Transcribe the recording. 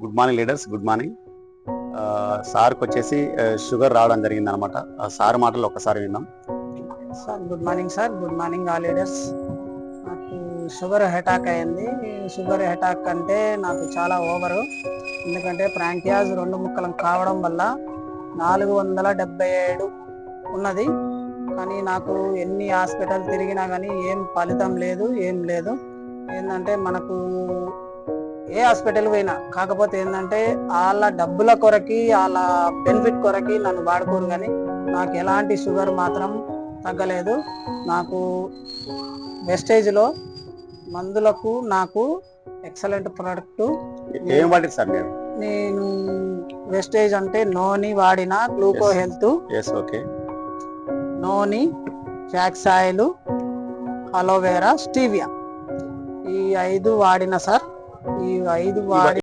Good morning leaders good morning సార్కి వచ్చేసి uh, sugar రావడం జరిగింది అనమాట సార్ మాటలు ఒక్కసారి విన్నాం. Sir good morning sir good morning all leaders నాకు షుగర్ హెటాక్ అయింది. షుగర్ హెటాక్ అంటే నాకు చాలా ఓవరు ఎందుకంటే ప్రాంకియాజ్ రెండు ముక్కలు కావడం వల్ల నాలుగు వందల డెబ్బై ఏడు ఉన్నది. కానీ నాకు ఎన్ని హాస్పిటల్ తిరిగినా కానీ ఏం ఫలితం లేదు ఏం లేదు. ఏంటంటే మనకు ఏ హాస్పిటల్ పోయినా. కాకపోతే ఏంటంటే వాళ్ళ డబ్బుల కొరకి వాళ్ళ బెనిఫిట్ కొరకి నన్ను వాడుకోరు కానీ నాకు ఎలాంటి షుగర్ మాత్రం తగ్గలేదు. నాకు వెస్టేజ్లో మందులకు నాకు ఎక్సలెంట్ ప్రోడక్ట్ ఏం సార్ మీరు? నేను వెస్టేజ్ అంటే నోని వాడిన gluco. Health okay noni flax oil aloe vera stevia ఈ ఐదు వాడిన సార్. ఈ ఐదు వాడి